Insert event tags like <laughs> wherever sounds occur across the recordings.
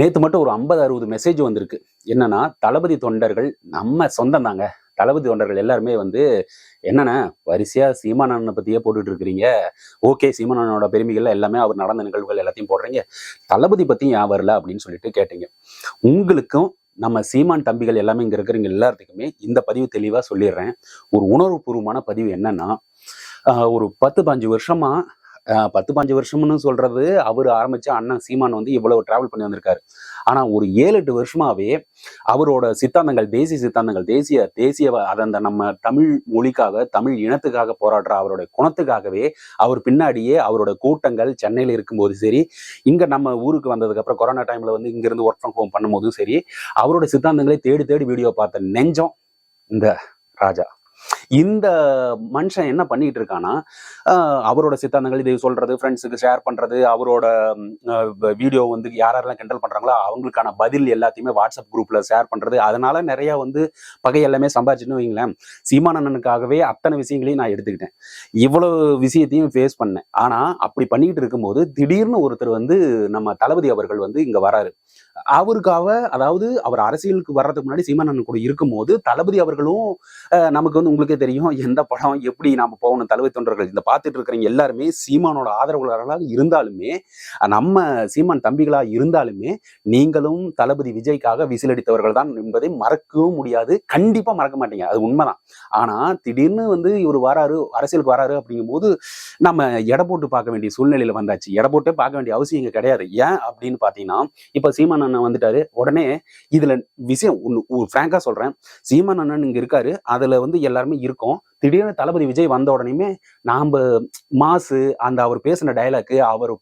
நேற்று மட்டும் ஒரு ஐம்பது அறுபது மெசேஜ் வந்திருக்கு. என்னன்னா தளபதி தொண்டர்கள் நம்ம சொந்தம் தாங்க தளபதி தொண்டர்கள் எல்லாருமே வந்து என்னென்ன வரிசையா சீமானண்ணனை பற்றியே போட்டுட்டு இருக்கிறீங்க ஓகே சீமானண்ணனோட பெருமைகள் எல்லாமே அவர் நடந்த நிகழ்வுகள் எல்லாத்தையும் போடுறீங்க. தளபதி பற்றியும் ஏன் வரல? அப்படின்னு சொல்லிட்டு கேட்டீங்க. உங்களுக்கும் நம்ம சீமான் தம்பிகள் எல்லாமே இங்கே இருக்கிறவங்க எல்லாத்துக்குமே இந்த பதிவு தெளிவாக சொல்லிடுறேன். ஒரு உணர்வுபூர்வமான பதிவு என்னன்னா ஒரு பத்து பாஞ்சு வருஷமாக பத்து பாஞ்சு வருஷம்னு சொல்றது அவர் ஆரம்பிச்ச அண்ணன் சீமான் வந்து இவ்வளவு டிராவல் பண்ணி வந்திருக்காரு. ஆனா ஒரு ஏழு எட்டு வருஷமாவே அவரோட சித்தாந்தங்கள் தேசிய சித்தாந்தங்கள் தேசிய தேசிய அந்த நம்ம தமிழ் மொழிக்காக தமிழ் இனத்துக்காக போராடுற அவருடைய குணத்துக்காகவே அவர் பின்னாடியே அவரோட கூட்டங்கள் சென்னையில் இருக்கும்போது சரி இங்க நம்ம ஊருக்கு வந்ததுக்கு அப்புறம் கொரோனா டைம்ல வந்து இங்க இருந்து ஒர்க் ஃப்ரம் ஹோம் பண்ணும்போதும் சரி அவரோட சித்தாந்தங்களை தேடி தேடி வீடியோ பார்த்த நெஞ்சம் இந்த ராஜா. இந்த மனுஷன் என்ன பண்ணிட்டு இருக்கானா ஆஹ் அவரோட சித்தாந்தங்கள் இதை சொல்றது ஃப்ரெண்ட்ஸுக்கு ஷேர் பண்றது அவரோட வீடியோ வந்து யார் யாரெல்லாம் கிண்டல் பண்றாங்களோ அவங்களுக்கான பதில் எல்லாத்தையுமே வாட்ஸ்அப் குரூப்ல ஷேர் பண்றது. அதனால நிறைய வந்து பகை எல்லாமே சம்பாதிச்சுன்னு வைங்களேன் சீமானண்ணனுக்காகவே அத்தனை விஷயங்களையும் நான் எடுத்துக்கிட்டேன். இவ்வளவு விஷயத்தையும் ஃபேஸ் பண்ணேன். ஆனா அப்படி பண்ணிட்டு இருக்கும்போது திடீர்னு ஒருத்தர் வந்து நம்ம தளபதி அவர்கள் வந்து இங்க வராரு. அவருக்காக அதாவது அவர் அரசியலுக்கு வர்றதுக்கு முன்னாடி சீமானன் கூட இருக்கும்போது தளபதி அவர்களும் நமக்கு வந்து உங்களுக்கே தெரியும் எந்த படம் எப்படி நாம போகணும் தளபதி தொண்டர்கள் இந்த பார்த்துட்டு இருக்கிறவங்க எல்லாருமே சீமானோட ஆதரவாளர்களாக இருந்தாலுமே நம்ம சீமான் தம்பிகளாக இருந்தாலுமே நீங்களும் தளபதி விஜய்க்காக விசிலடித்தவர்கள் தான் என்பதை மறக்கவும் முடியாது. கண்டிப்பா மறக்க மாட்டீங்க. அது உண்மைதான். ஆனா திடீர்னு வந்து இவர் வராரு அரசியலுக்கு வராரு அப்படிங்கும் போது நம்ம எடை போட்டு பார்க்க வேண்டிய சூழ்நிலையில வந்தாச்சு. எடை போட்டே பார்க்க வேண்டிய அவசியம் இங்கே கிடையாது. ஏன் அப்படின்னு பாத்தீங்கன்னா இப்ப சீமான அண்ணன் வந்துட்டாரு. உடனே இதுல விஷயம் ஃப்ராங்கா சொல்றேன். சீமான் அண்ணன் இங்க இருக்காரு. அதுல வந்து எல்லாருமே இருக்கோம். திடீர்னு தளபதி விஜய் வந்த உடனேயுமே நாம மாசு அந்த அவர் பேசின டைலாக்கு அவர்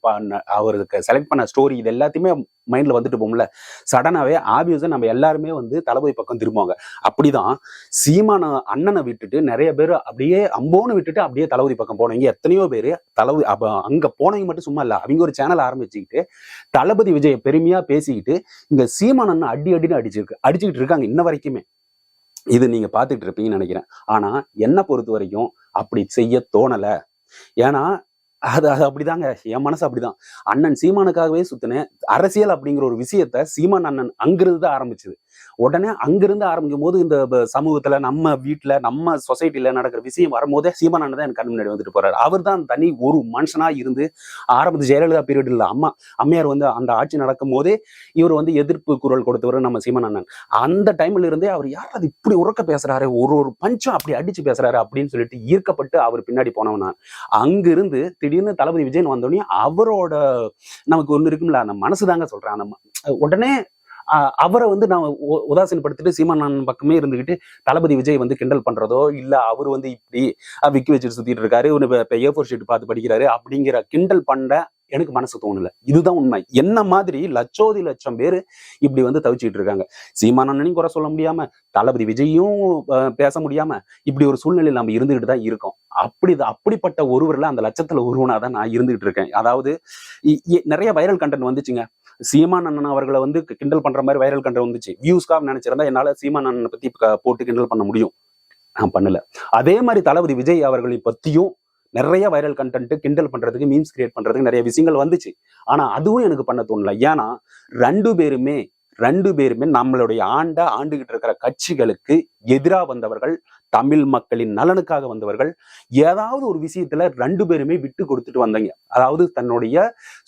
அவருக்கு செலக்ட் பண்ண ஸ்டோரி இது எல்லாத்தையுமே மைண்ட்ல வந்துட்டு போகும்ல. சடனாவே ஆபியஸா நம்ம எல்லாருமே வந்து தளபதி பக்கம் திரும்புவாங்க. அப்படிதான் சீமான அண்ணனை விட்டுட்டு நிறைய பேர் அப்படியே அம்போன்னு விட்டுட்டு அப்படியே தளபதி பக்கம் போனவங்க எத்தனையோ பேர் தளபதி அப்போ அங்க போனவங்க மட்டும் சும்மா இல்ல. அவங்க ஒரு சேனல் ஆரம்பிச்சுக்கிட்டு தளபதி விஜயை பெருமையா பேசிக்கிட்டு இங்கே சீமான அண்ணன் அடி அடின்னு அடிச்சிருக்கு அடிச்சுக்கிட்டு இருக்காங்க இன்ன வரைக்குமே. இது நீங்க பார்த்துட்டு இருப்பீங்கன்னு நினைக்கிறேன். ஆனா என்ன பொறுத்த வரைக்கும் அப்படி செய்ய தோணலை. ஏன்னா அது அது அப்படிதாங்க. என் மனசு அப்படிதான். அண்ணன் சீமானுக்காகவே சுத்தினேன். அரசியல் அப்படிங்கிற ஒரு விஷயத்த சீமான் அண்ணன் அங்கிருந்து தான் ஆரம்பிச்சது. உடனே அங்கிருந்து ஆரம்பிக்கும் போது இந்த சமூகத்துல நம்ம வீட்டுல நம்ம சொசைட்டில நடக்கிற விஷயம் வரும்போதே சீமான் அண்ணன் தான் எனக்கு கண் முன்னாடி வந்துட்டு போறாரு. அவர் தான் தனி ஒரு மனுஷனா இருந்து ஆரம்பத்து ஜெயலலிதா பீரியட் இல்ல. அம்மா அம்மையார் வந்து அந்த ஆட்சி நடக்கும் போதே இவர் வந்து எதிர்ப்பு குரல் கொடுத்தவர் நம்ம சீமான் அண்ணன். அந்த டைம்ல இருந்தே அவர் யார் அது இப்படி உறக்க பேசுறாரு? ஒரு ஒரு பஞ்சம் அப்படி அடிச்சு பேசுறாரு அப்படின்னு சொல்லிட்டு ஈர்க்கப்பட்டு அவர் பின்னாடி போனவன் நான். அங்கிருந்து திடீர்னு தளபதி விஜயன் வந்தோடனே அவரோட நமக்கு ஒண்ணு இருக்கும்ல அந்த மனசு தாங்க சொல்கிறேன் அந்த உடனே ஆஹ், அவரை வந்து நான் உதாசீனப்படுத்திட்டு சீமான் பக்கமே இருந்துகிட்டு தளபதி விஜய் வந்து கிண்டல் பண்றதோ இல்ல அவர் வந்து இப்படி விக்கி வச்சுட்டு சுத்திட்டு இருக்காரு இப்போ ஏ ஃபோர் ஷீட் பார்த்து படிக்கிறாரு அப்படிங்கிற கிண்டல் பண்ண எனக்கு மனசு தோணல. இதுதான் உண்மை. என்ன மாதிரி லட்சோதி லட்சம் பேர் இப்படி வந்து தவிச்சிட்டு இருக்காங்க. சீமானனையும் குறை சொல்ல முடியாம தளபதி விஜயும் பேச முடியாம இப்படி ஒரு சூழ்நிலையில் நம்ம இருந்துகிட்டு தான் இருக்கோம். அப்படி அப்படிப்பட்ட ஒருவர்ல அந்த லட்சத்துல ஒருவனா தான் நான் இருந்துகிட்டு இருக்கேன். அதாவது நிறைய வைரல் கண்டென்ட் வந்துச்சுங்க. சீமான் அண்ணன் அவர்களை வந்து கிண்டல் பண்ற மாதிரி வைரல் கண்டென்ட் வந்துச்சு. வியூஸ்க்காக நினைச்சிருந்தா என்னால சீமான் அண்ணனை பத்தி போட்டு கிண்டல் பண்ண முடியும். நான் பண்ணல. அதே மாதிரி தளபதி விஜய் அவர்களை பத்தியும் நிறைய வைரல் கண்டென்ட் கிண்டல் பண்றதுக்கு மீம்ஸ் கிரியேட் பண்றதுக்கு நிறைய விஷயங்கள் வந்துச்சு. ஆனா அதுவும் எனக்கு பண்ண தோணல. ஏன்னா ரெண்டு பேருமே ரெண்டு பேருமே நம்மளுடைய ஆண்ட ஆண்டுகிட்டு இருக்கிற கட்சிகளுக்கு எதிரா வந்தவர்கள் தமிழ் மக்களின் நலனுக்காக வந்தவர்கள் ஏதாவது ஒரு விஷயத்துல ரெண்டு பேருமே விட்டு கொடுத்துட்டு வந்தீங்க. அதாவது தன்னுடைய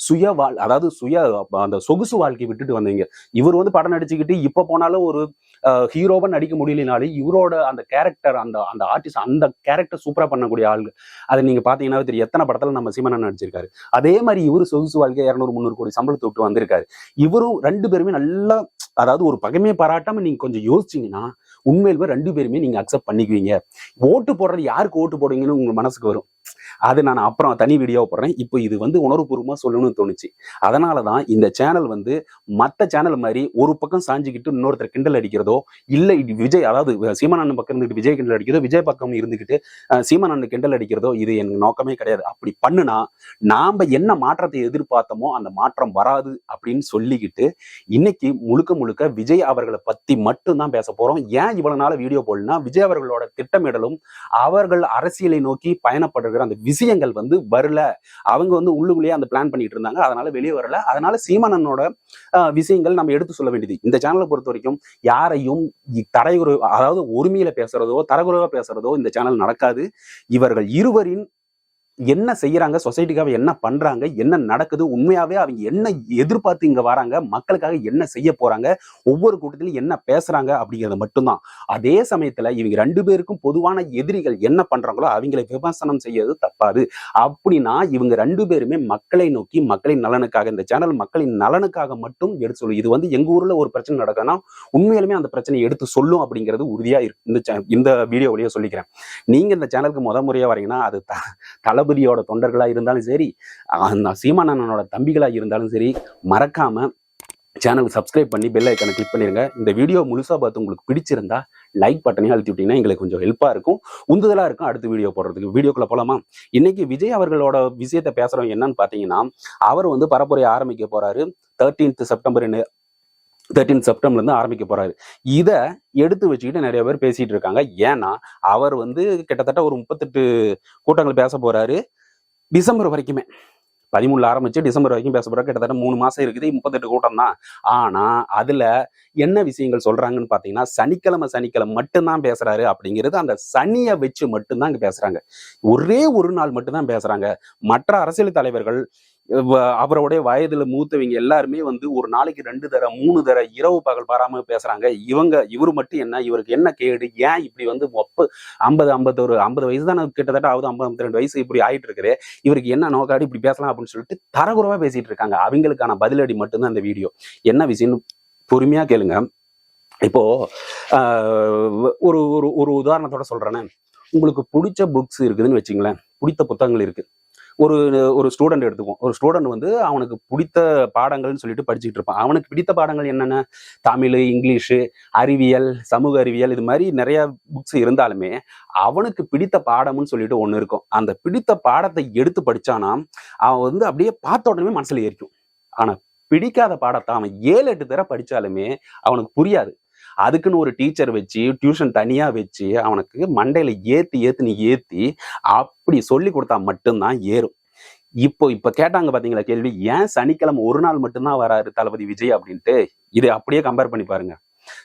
சுய வாழ் அதாவது சுய அந்த சொகுசு வாழ்க்கை விட்டுட்டு வந்தீங்க. இவர் வந்து படம் நடிச்சுக்கிட்டு இப்ப போனாலும் ஒரு ஹீரோவா நடிக்க முடியலனாலும் இவரோட அந்த கேரக்டர் அந்த அந்த ஆர்டிஸ்ட் அந்த கேரக்டர் சூப்பரா பண்ணக்கூடிய ஆளுங்க அதை நீங்க பாத்தீங்கன்னா தெரியும். எத்தனை படத்துல நம்ம சீமனன் நடிச்சிருக்காரு. அதே மாதிரி இவரு சொகுசு வாழ்க்கை இரநூறு முந்நூறு கோடி சம்பளத்தை விட்டு வந்திருக்காரு. இவரும் ரெண்டு பேருமே நல்லா அதாவது ஒரு பகைமையை பாராட்டாம நீங்க கொஞ்சம் யோசிச்சீங்கன்னா உண்மையிலுமே ரெண்டு பேருமே நீங்க அக்செப்ட் பண்ணிக்குவீங்க. ஓட்டு போடுறது யாருக்கு ஓட்டு போடுவீங்கன்னு உங்க மனசுக்கு வரும். அது நான் அப்புறம் தனி வீடியோ போடுறேன். இப்போ இது வந்து உணர்வுபூர்வமா சொல்லணும்னு தோணுச்சு. அதனால தான் இந்த சேனல் வந்து மத்த சேனல் மாதிரி ஒரு பக்கம் சாஞ்சிக்கிட்டு இன்னொருத்தர் கிண்டல் அடிக்கிறதோ இல்லை இது விஜய் அதாவது சீமானண்ணன் பக்கம் இருந்துட்டு விஜய் கிண்டல் அடிக்கிறதோ விஜய் பக்கம் இருந்துகிட்டு அஹ், சீமானண்ணன் கிண்டல் அடிக்கிறதோ இது எனக்கு நோக்கமே கிடையாது. அப்படி பண்ணுனா நாம என்ன மாற்றத்தை எதிர்பார்த்தோமோ அந்த மாற்றம் வராது அப்படின்னு சொல்லிக்கிட்டு இன்னைக்கு முழுக்க முழுக்க விஜய் அவர்களை பத்தி மட்டும் தான் பேச போறோம். ஏன் இவ்வளவு நாள் வீடியோ போடலாம் விஜய் அவர்களோட திட்டமிடலும் அவர்கள் அரசியலை நோக்கி பயணப்படுற இருக்கிற அந்த விஷயங்கள் வந்து வரல. அவங்க வந்து உள்ளுக்குள்ளேயே அந்த பிளான் பண்ணிட்டு இருந்தாங்க. அதனால வெளியே வரல. அதனால சீமானனோட விஷயங்கள் நம்ம எடுத்து சொல்ல வேண்டியது. இந்த சேனலை பொறுத்த வரைக்கும் யாரையும் இ- அதாவது ஒருமையில பேசுறதோ தரகுறைவா பேசுறதோ இந்த சேனல் நடக்காது. இவர்கள் இருவரின் என்ன செய்யறாங்க? சொசைட்டிக்காக என்ன பண்றாங்க? என்ன நடக்குது? உண்மையாவே அவங்க என்ன எதிர்பார்த்து இங்க வராங்க? மக்களுக்காக என்ன செய்ய போறாங்க? ஒவ்வொரு கூட்டத்திலும் என்ன பேசுறாங்க? அப்படிங்கிறது மட்டும்தான். அதே சமயத்துல இவங்க ரெண்டு பேருக்கும் பொதுவான எதிரிகள் என்ன பண்றாங்களோ அவங்களை விமர்சனம் செய்யறது தப்பாது. அப்படின்னா இவங்க ரெண்டு பேருமே மக்களை நோக்கி மக்களின் நலனுக்காக இந்த சேனல் மக்களின் நலனுக்காக மட்டும் எடுத்து சொல்லும் இது வந்து எங்க ஊர்ல ஒரு பிரச்சனை நடக்குதுன்னா உண்மையிலுமே அந்த பிரச்சனையை எடுத்து சொல்லும் அப்படிங்கிறது உறுதியா இருக்கு இந்த இந்த வீடியோ வழியா சொல்லிக்கிறேன். நீங்க இந்த சேனலுக்கு முத முறையா வரீங்கன்னா அது தலை தளபதியோட தொண்டர்களாக இருந்தாலும் சரி அந்த சீமானனோட தம்பிகளாக இருந்தாலும் சரி மறக்காம சேனல் சப்ஸ்கிரைப் பண்ணி பெல் ஐக்கனை கிளிக் பண்ணிருங்க. இந்த வீடியோ முழுசா பார்த்து உங்களுக்கு பிடிச்சிருந்தா லைக் பட்டனையும் அழுத்தி விட்டீங்கன்னா எங்களுக்கு கொஞ்சம் ஹெல்ப்பா இருக்கும். உந்துதலா இருக்கும் அடுத்த வீடியோ போடுறதுக்கு. வீடியோக்குள்ள போலாமா? இன்னைக்கு விஜய் அவர்களோட விஷயத்த பேசுறவங்க என்னன்னு பாத்தீங்கன்னா அவர் வந்து பரப்புரை ஆரம்பிக்க போறாரு. தேர்ட்டீன்த் செப்டம்பர் தேர்ட்டீன் செப்டம்பர்லேருந்து ஆரம்பிக்க போகிறாரு இதை எடுத்து வச்சுக்கிட்டு நிறைய பேர் பேசிகிட்டு இருக்காங்க. ஏன்னா அவர் வந்து கிட்டத்தட்ட ஒரு முப்பத்தெட்டு கூட்டங்கள் பேச போகிறாரு டிசம்பர் வரைக்குமே. பதிமூணுல ஆரம்பிச்சு டிசம்பர் வரைக்கும் பேச போகிறார் கிட்டத்தட்ட மூணு மாசம் இருக்குது. முப்பத்தெட்டு கூட்டம் தான். ஆனா அதுல என்ன விஷயங்கள் சொல்றாங்கன்னு பாத்தீங்கன்னா சனிக்கிழமை சனிக்கிழமை மட்டும்தான் பேசுறாரு அப்படிங்கிறது அந்த சனியை வச்சு மட்டும்தான் இங்க பேசுறாங்க. ஒரே ஒரு நாள் மட்டும்தான் பேசுறாங்க. மற்ற அரசியல் தலைவர்கள் அவருடைய வயதுல மூத்தவங்க எல்லாருமே வந்து ஒரு நாளைக்கு ரெண்டு தர மூணு தர இரவு பகல் பாராம பேசுறாங்க. இவங்க இவரு மட்டும் என்ன இவருக்கு என்ன கேடு ஏன் இப்படி வந்து முப்பது ஐம்பது ஐம்பத்தொரு ஐம்பது வயசு தான் கிட்டத்தட்ட ஆகுது ஐம்பது ஐம்பத்தி ரெண்டு வயசு இப்படி ஆயிட்டு இருக்குது இவருக்கு என்ன நோக்காடி இப்படி பேசலாம் அப்படின்னு சொல்லிட்டு தரகுறவா பேசிட்டு இருக்காங்க. அவங்களுக்கான பதிலடி மட்டும்தான் அந்த வீடியோ. என்ன விஷயம்னு பொறுமையா கேளுங்க. இப்போ ஆஹ், ஒரு ஒரு ஒரு உதாரணத்தோட சொல்றேனே. உங்களுக்கு பிடிச்ச புக்ஸ் இருக்குதுன்னு வச்சுங்களேன். பிடித்த புத்தகங்கள் இருக்கு. ஒரு ஒரு ஸ்டூடெண்ட் எடுத்துக்குவோம். ஒரு ஸ்டூடெண்ட் வந்து அவனுக்கு பிடித்த பாடங்கள்னு சொல்லிட்டு படிச்சுட்டு இருப்பான். அவனுக்கு பிடித்த பாடங்கள் என்னென்ன? தமிழ் இங்கிலீஷு அறிவியல் சமூக அறிவியல் இது மாதிரி நிறைய புக்ஸ் இருந்தாலுமே அவனுக்கு பிடித்த பாடம்னு சொல்லிட்டு ஒன்று இருக்கும். அந்த பிடித்த பாடத்தை எடுத்து படிச்சானா அவன் வந்து அப்படியே பார்த்த உடனே மனசுல ஏறிக்கும். ஆனா பிடிக்காத பாடத்தை அவன் ஏழு எட்டு தடவை படிச்சாலுமே அவனுக்கு புரியாது. அதுக்குன்னு ஒரு டீச்சர் வச்சு டியூஷன் தனியா வச்சு அவனுக்கு மண்டையில ஏத்தி ஏற்றி நீ ஏத்தி அப்படி சொல்லி கொடுத்தா மட்டும்தான் ஏறும். இப்போ இப்ப கேட்டாங்க பாத்தீங்களா கேள்வி? ஏன் சனிக்கிழமை ஒரு நாள் மட்டும்தான் வராரு தளபதி விஜய் அப்படின்ட்டு? இதை அப்படியே கம்பேர் பண்ணி பாருங்க.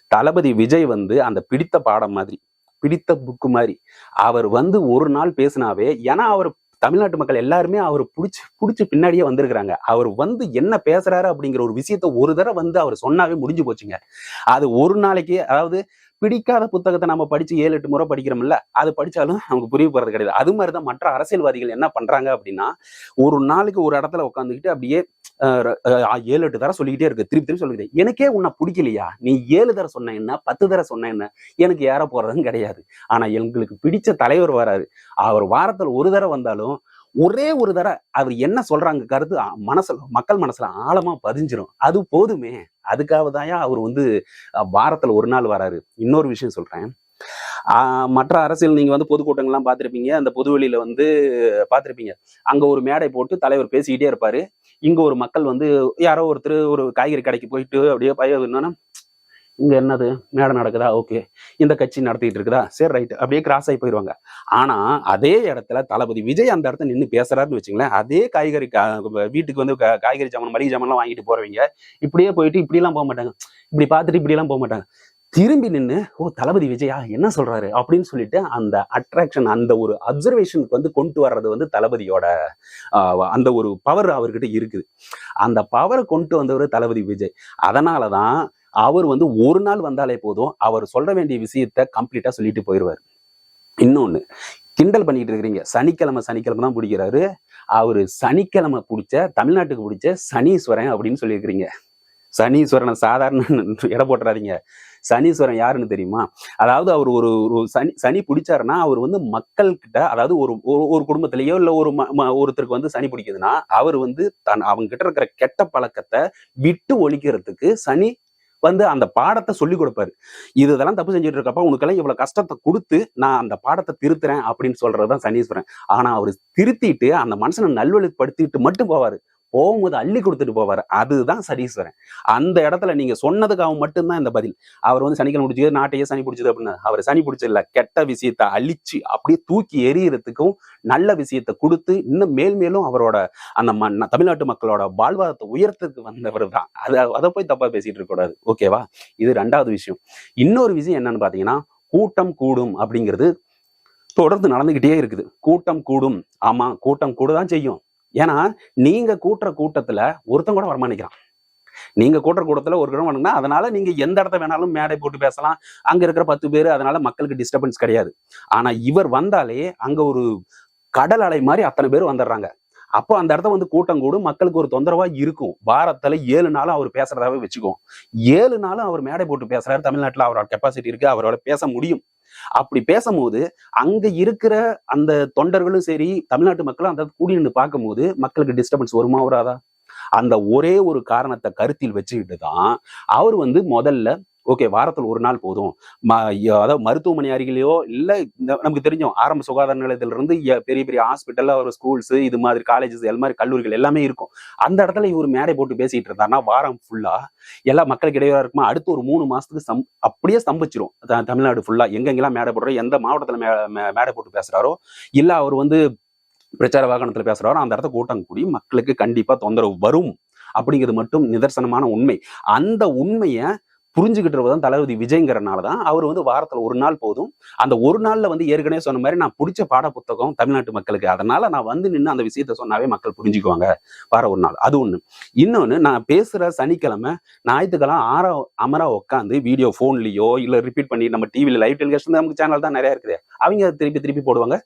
தளபதி விஜய் வந்து அந்த பிடித்த பாடம் மாதிரி பிடித்த புக்கு மாதிரி அவர் வந்து ஒரு நாள் பேசினாவே ஏன்னா அவர் தமிழ்நாட்டு மக்கள் எல்லாருமே அவர் பிடிச்சி பிடிச்சி பின்னாடியே வந்திருக்கிறாங்க. அவர் வந்து என்ன பேசுறாரு அப்படிங்கிற ஒரு விஷயத்த ஒரு தடவை வந்து அவர் சொன்னாவே முடிஞ்சு போச்சுங்க. அது ஒரு நாளைக்கு அதாவது பிடிக்காத புத்தகத்தை நம்ம படிச்சு ஏழு எட்டு முறை படிக்கிறோம்ல அது படிச்சாலும் நமக்கு புரிய போறது கிடையாது. அது மாதிரிதான் மற்ற அரசியல்வாதிகள் என்ன பண்றாங்க அப்படின்னா ஒரு நாளைக்கு ஒரு இடத்துல உட்காந்துக்கிட்டு அப்படியே ஏழு எட்டு தர சொல்லிக்கிட்டே இருக்கு. திருப்பி திருப்பி சொல்லிக்கிட்டே. எனக்கே உன்னை பிடிக்கலையா? நீ ஏழு தர சொன்ன என்ன? பத்து தடவை சொன்ன என்ன? எனக்கு ஏற போறதும் கிடையாது. ஆனா எங்களுக்கு பிடிச்ச தலைவர் வராரு. அவர் வாரத்தில் ஒரு தடவை வந்தாலும் ஒரே ஒரு தடவை அவர் என்ன சொல்றாங்க கருத்து மனசுல மக்கள் மனசுல ஆழமா பதிஞ்சிரும். அது போதுமே. அதுக்காக தான் அவர் வந்து வாரத்துல ஒரு நாள் வராரு. இன்னொரு விஷயம் சொல்றேன். மற்ற அரசியல் நீங்க வந்து பொதுக்கூட்டங்கள்லாம் பார்த்துருப்பீங்க. அந்த பொதுவெளியில் வந்து பார்த்திருப்பீங்க. அங்க ஒரு மேடை போட்டு தலைவர் பேசிக்கிட்டே இருப்பாரு. இங்க ஒரு மக்கள் வந்து யாரோ ஒருத்தர் ஒரு காய்கறி கடைக்கு போயிட்டு அப்படியே பய என்னன்னா இங்க என்னது? மேடை நடக்குதா? ஓகே. இந்த கட்சி நடத்திட்டு இருக்குதா? சரி ரைட் அப்படியே கிராஸ் ஆகி போயிடுவாங்க ஆனா அதே இடத்துல தளபதி விஜய் அந்த இடத்துல நின்று பேசுறாருன்னு வச்சுங்களேன். அதே காய்கறி கா- வீட்டுக்கு வந்து காய்கறி ஜாமான் மளிகை ஜாமான்லாம் வாங்கிட்டு போறவங்க இப்படியே போயிட்டு இப்படிலாம் போக மாட்டாங்க. இப்படி பார்த்துட்டு இப்படிலாம் போக மாட்டாங்க. திரும்பி நின்று ஓ தளபதி விஜயா என்ன சொல்றாரு? அப்படின்னு சொல்லிட்டு அந்த அட்ராக்ஷன் அந்த ஒரு அப்சர்வேஷனுக்கு வந்து கொண்டு வர்றது வந்து தளபதியோட ஆஹ், அந்த ஒரு பவர் அவர்கிட்ட இருக்குது. அந்த பவரை கொண்டு வந்தவர் தளபதி விஜய். அதனாலதான் அவர் வந்து ஒரு நாள் வந்தாலே போதும் அவர் சொல்ல வேண்டிய விஷயத்த கம்ப்ளீட்டா சொல்லிட்டு போயிடுவார் இன்னொன்னு கிண்டல் பண்ணிட்டு இருக்கிறீங்க. சனிக்கிழமை சனிக்கிழமை தான் பிடிக்கிறாரு அவரு சனிக்கிழமை பிடிச்ச தமிழ்நாட்டுக்கு பிடிச்ச சனீஸ்வரன் அப்படின்னு சொல்லியிருக்கிறீங்க. சனீஸ்வரனை சாதாரண <laughs> எடை போட்டுறாதீங்க. சனீஸ்வரன் யாருன்னு தெரியுமா? அதாவது அவர் ஒரு ஒரு சனி சனி பிடிச்சாருன்னா அவர் வந்து மக்கள் கிட்ட அதாவது ஒரு ஒரு ஒரு குடும்பத்திலேயோ இல்ல ஒரு ஒருத்தருக்கு வந்து சனி பிடிக்குதுன்னா அவர் வந்து தன் அவங்க கிட்ட இருக்கிற கெட்ட பழக்கத்தை விட்டு ஒழிக்கிறதுக்கு சனி வந்து அந்த பாடத்தை சொல்லி கொடுப்பாரு. இது இதெல்லாம் தப்பு செஞ்சுட்டு இருக்கப்ப உனக்கெல்லாம் இவ்வளவு கஷ்டத்தை கொடுத்து நான் அந்த பாடத்தை திருத்துறேன் அப்படின்னு சொல்றதுதான் சனீஸ்வரன். ஆனா அவர் திருத்திட்டு அந்த மனுஷனை நல்வழிப்படுத்திட்டு மட்டும் போவாரு. போகும்போது அள்ளி கொடுத்துட்டு போவார். அதுதான் சரீஸ்வரன் அந்த இடத்துல நீங்க சொன்னதுக்காக மட்டும்தான் இந்த பதில். அவர் வந்து சனிக்கிழமை பிடிச்சது நாட்டையே சனி பிடிச்சது அப்படின்னு. அவர் சனி பிடிச்சதில்ல. கெட்ட விஷயத்தை அழிச்சு அப்படியே தூக்கி எறியறதுக்கும் நல்ல விஷயத்தை கொடுத்து இன்னும் மேல் மேலும் அவரோட அந்த ம- தமிழ்நாட்டு மக்களோட வாழ்வாதாரத்தை உயர்த்துக்கு வந்தவர் தான். அதை அதை போய் தப்பா பேசிட்டு இருக்க கூடாது. ஓகேவா இது ரெண்டாவது விஷயம். இன்னொரு விஷயம் என்னன்னு பாத்தீங்கன்னா கூட்டம் கூடும் அப்படிங்கிறது தொடர்ந்து நடந்துகிட்டே இருக்குது. கூட்டம் கூடும். ஆமா கூட்டம் கூட தான் செய்யும். ஏன்னா நீங்க கூட்டுற கூட்டத்துல ஒருத்தன் கூட வரமானிக்கிறான் நீங்க கூட்டுற கூட்டத்துல ஒரு இடம் வேணும்னா அதனால நீங்க எந்த இடத்த வேணாலும் மேடை போட்டு பேசலாம். அங்க இருக்கிற பத்து பேர் அதனால மக்களுக்கு டிஸ்டர்பன்ஸ் கிடையாது. ஆனா இவர் வந்தாலே அங்க ஒரு கடல் அலை மாதிரி அத்தனை பேர் வந்துடுறாங்க. அப்போ அந்த இடத்த வந்து கூட்டம் கூடும். மக்களுக்கு ஒரு தொந்தரவா இருக்கும். வாரத்துல ஏழு நாளும் அவர் பேசுறதாவே வச்சுக்கோ ஏழு நாளும் அவர் மேடை போட்டு பேசுறாரு. தமிழ்நாட்டுல அவரோட கெப்பாசிட்டி இருக்கு. அவரோட பேச முடியும். அப்படி பேசும்போது அங்க இருக்கிற அந்த தொண்டர்களும் சரி தமிழ்நாட்டு மக்களும் அந்த கூடி நின்று பார்க்கும்போது மக்களுக்கு டிஸ்டர்பன்ஸ் வருமா வராதா? அந்த ஒரே ஒரு காரணத்தை கருத்தில் வச்சுக்கிட்டு தான் அவர் வந்து முதல்ல ஓகே வாரத்தில் ஒரு நாள் போதும். ம அதாவது மருத்துவமனை அருகிலேயோ இல்லை இந்த நமக்கு தெரிஞ்சோம் ஆரம்ப சுகாதார நிலையத்திலிருந்து பெரிய பெரிய ஹாஸ்பிட்டல்ல ஒரு ஸ்கூல்ஸ் இது மாதிரி காலேஜஸ் எல்லா மாதிரி கல்லூரிகள் எல்லாமே இருக்கும். அந்த இடத்துல இவர் மேடை போட்டு பேசிட்டு இருந்தாருன்னா வாரம் ஃபுல்லா எல்லா மக்களுக்கு இடையூறா இருக்குமா? அடுத்து ஒரு மூணு மாசத்துக்கு சம் அப்படியே ஸ்தம்பிச்சிரும். தமிழ்நாடு ஃபுல்லா எங்கெங்கெல்லாம் மேடை போடுறோம் எந்த மாவட்டத்துல மே- மேடை போட்டு பேசுறாரோ இல்லை அவர் வந்து பிரச்சார வாகனத்துல பேசுறாரோ அந்த இடத்த கூட்டம் கூடி மக்களுக்கு கண்டிப்பா தொந்தரவு வரும். அப்படிங்கிறது மட்டும் நிதர்சனமான உண்மை. அந்த உண்மையை புரிஞ்சுக்கிட்டு தான் தளபதி விஜய்ங்கிறனால தான் அவர் வந்து வாரத்துல ஒரு நாள் போதும். அந்த ஒரு நாள்ல வந்து ஏற்கனவே சொன்ன மாதிரி நான் பிடிச்ச பாட புத்தகம் தமிழ்நாட்டு மக்களுக்கு. அதனால நான் வந்து நின்று அந்த விஷயத்த சொன்னாவே மக்கள் புரிஞ்சுக்குவாங்க. வார ஒரு நாள். அது ஒண்ணு. இன்னொன்னு நான் பேசுற சனிக்கிழமை ஞாயிற்றுக்கிழமை ஆறா அமரா உட்காந்து வீடியோ ஃபோன்லயோ இல்லை ரிப்பீட் பண்ணி நம்ம டிவில லைவ் டெலிகாஸ்ட் நமக்கு சேனல் தான் நிறைய இருக்குது. அவங்க திருப்பி திருப்பி போடுவாங்க.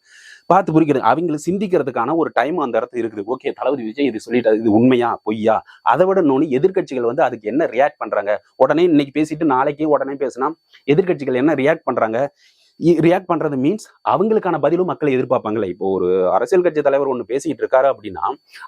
பார்த்து புரிக்கிறது அவங்களுக்கு சிந்திக்கிறதுக்கான ஒரு டைம் அந்த இடத்துல இருக்குது. ஓகே தளபதி விஜய் இது சொல்லிட்டாரு இது உண்மையா பொய்யா? அதை விட நோனி எதிர்கட்சிகள் வந்து அதுக்கு என்ன ரியாக்ட் பண்றாங்க? உடனே இன்னைக்கு பேசிட்டு நாளைக்கு உடனே பேசினா எதிர்க்கட்சிகள் என்ன ரியாக்ட் பண்றாங்க? ரியாக்ட் பண்றது மீன்ஸ் அவங்களுக்கான பதிலும் மக்களை எதிர்பார்ப்பாங்களே இப்போ ஒரு அரசியல் கட்சி தலைவர் ஒன்று பேசிட்டு இருக்காரு அப்படின்னா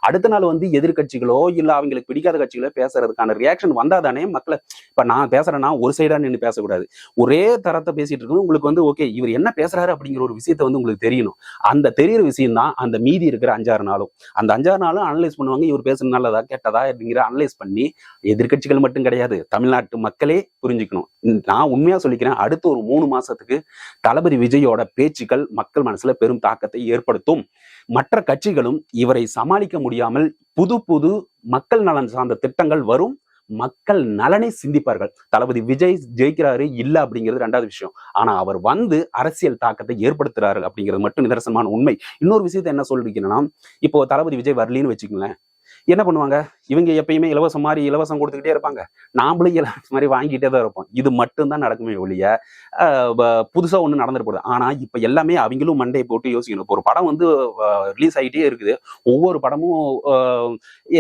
அடுத்த நாள் வந்து எதிர்க்கட்சிகளோ இல்லை அவங்களுக்கு பிடிக்காத கட்சிகளோ பேசுறதுக்கான ரியாக்ஷன் வந்தாதானே மக்களை இப்போ நான் பேசுறேன்னா ஒரு சைடா நின்று பேசக்கூடாது. ஒரே தரத்தை பேசிட்டு இருக்கணும் உங்களுக்கு வந்து ஓகே இவர் என்ன பேசுறாரு அப்படிங்கிற ஒரு விஷயத்த வந்து உங்களுக்கு தெரியணும். அந்த தெரியிற விஷயம் தான் அந்த மீதி இருக்கிற அஞ்சாறு நாளும். அந்த அஞ்சாறு நாளும் அனலைஸ் பண்ணுவாங்க இவர் பேசுறது நல்லதா கெட்டதா அப்படிங்கிற அனலைஸ் பண்ணி எதிர்கட்சிகள் மட்டும் கிடையாது தமிழ்நாட்டு மக்களே புரிஞ்சுக்கணும். நான் உண்மையா சொல்லிக்கிறேன் அடுத்த ஒரு மூணு மாசத்துக்கு தளபதி விஜயோட பேச்சுக்கள் மக்கள் மனசுல பெரும் தாக்கத்தை ஏற்படுத்தும். மற்ற கட்சிகளும் இவரை சமாளிக்க முடியாமல் புது புது மக்கள் நலன் சார்ந்த திட்டங்கள் வரும். மக்கள் நலனை சிந்திப்பார்கள். தளபதி விஜய் ஜெயிக்கிறாரு இல்ல அப்படிங்கிறது ரெண்டாவது விஷயம். ஆனா அவர் வந்து அரசியல் தாக்கத்தை ஏற்படுத்துறாரு அப்படிங்கிறது மட்டும் நிதர்சனமான உண்மை. இன்னொரு விஷயத்தை என்ன சொல்றீங்கன்னா இப்போ தளபதி விஜய் வரலின்னு வச்சுக்கோங்களேன். என்ன பண்ணுவாங்க? இவங்க எப்பயுமே இலவசம் மாதிரி இலவசம் கொடுத்துக்கிட்டே இருப்பாங்க. நாமளும் இலவசம் மாதிரி வாங்கிட்டே தான் இருப்போம். இது மட்டும்தான் நடக்குமே ஒழிய புதுசாக ஒன்று நடந்துட்டு போகுது. ஆனால் இப்போ எல்லாமே அவங்களும் மண்டையை போட்டு யோசிக்கணும். இப்போ ஒரு படம் வந்து ரிலீஸ் ஆகிட்டே இருக்குது. ஒவ்வொரு படமும்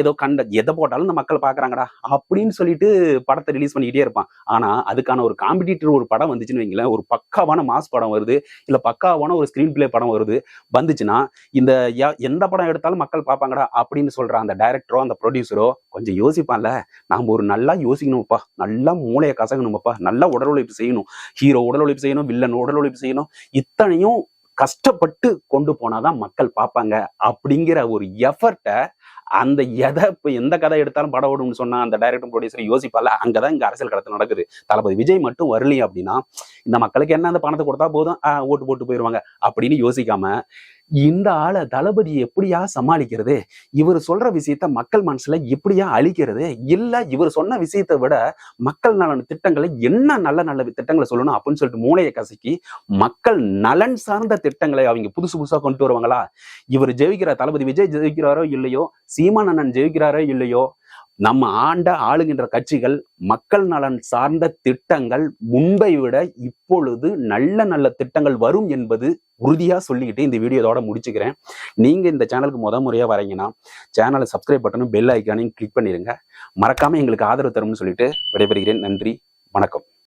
ஏதோ கண்ட எதை போட்டாலும் இந்த மக்கள் பார்க்குறாங்கடா அப்படின்னு சொல்லிட்டு படத்தை ரிலீஸ் பண்ணிக்கிட்டே இருப்பான். ஆனால் அதுக்கான ஒரு காம்படிட்டர் ஒரு படம் வந்துச்சுன்னு வைங்களேன் ஒரு பக்காவான மாஸ் படம் வருது. இல்லை பக்காவான ஒரு ஸ்க்ரீன் பிளே படம் வருது. வந்துச்சுன்னா இந்த எந்த படம் எடுத்தாலும் மக்கள் பார்ப்பாங்கடா அப்படின்னு சொல்கிற அந்த டைரக்டரோ அந்த ப்ரொடியூசரோ கொஞ்சம் யோசிப்பான்ல. நாம ஒரு நல்லா யோசிக்கணும்ப்பா. நல்லா மூளையை கசகணும்ப்பா நல்லா உடல் உழைப்பு செய்யணும். ஹீரோ உடல் உழைப்பு செய்யணும் வில்லன் உடல் உழைப்பு செய்யணும். இத்தனையும் கஷ்டப்பட்டு கொண்டு போனாதான் மக்கள் பார்ப்பாங்க. அப்படிங்கிற ஒரு எஃபர்ட்டை அந்த எதை இப்போ எந்த கதை எடுத்தாலும் படம் ஓடும்னு சொன்னா அந்த டைரக்டர் ப்ரொடியூசர் யோசிப்பால அங்கதான் இங்க அரசியல் களத்தில் நடக்குது. தளபதி விஜய் மட்டும் வரலையே அப்படின்னா இந்த மக்களுக்கு என்ன அந்த பணத்தை கொடுத்தா போதும்? ஆஹ் ஓட்டு போட்டு போயிடுவாங்க அப்படின்னு யோசிக்காம இந்த ஆளை தளபதி எப்படியா சமாளிக்கிறது? இவர் சொல்ற விஷயத்த மக்கள் மனசுல எப்படியா அழிக்கிறது? இல்ல இவர் சொன்ன விஷயத்தை விட மக்கள் நலன் திட்டங்களை என்ன நல்ல நல்ல திட்டங்களை சொல்லணும் அப்படின்னு சொல்லிட்டு மூளையை கசக்கி மக்கள் நலன் சார்ந்த திட்டங்களை அவங்க புதுசு புதுசா கொண்டு வருவாங்களா? இவர் ஜெயிக்கிற தளபதி விஜய் ஜெயிக்கிறாரோ இல்லையோ? சீமான் அண்ணன் ஜெயிக்கிறாரோ இல்லையோ? நம்ம ஆண்ட ஆளுகின்ற கட்சிகள் மக்கள் நலன் சார்ந்த திட்டங்கள் முன்பை விட இப்பொழுது நல்ல நல்ல திட்டங்கள் வரும் என்பது உறுதியாக சொல்லிக்கிட்டு இந்த வீடியோவோட முடிச்சுக்கிறேன். நீங்கள் இந்த சேனலுக்கு முத முறையாக வரீங்கன்னா சேனலை சப்ஸ்கிரைப் பட்டனும் பெல் ஐக்கானையும் கிளிக் பண்ணிடுங்க மறக்காமல் எங்களுக்கு ஆதரவு தரும்னு சொல்லிட்டு விடைபெறுகிறேன். நன்றி வணக்கம்.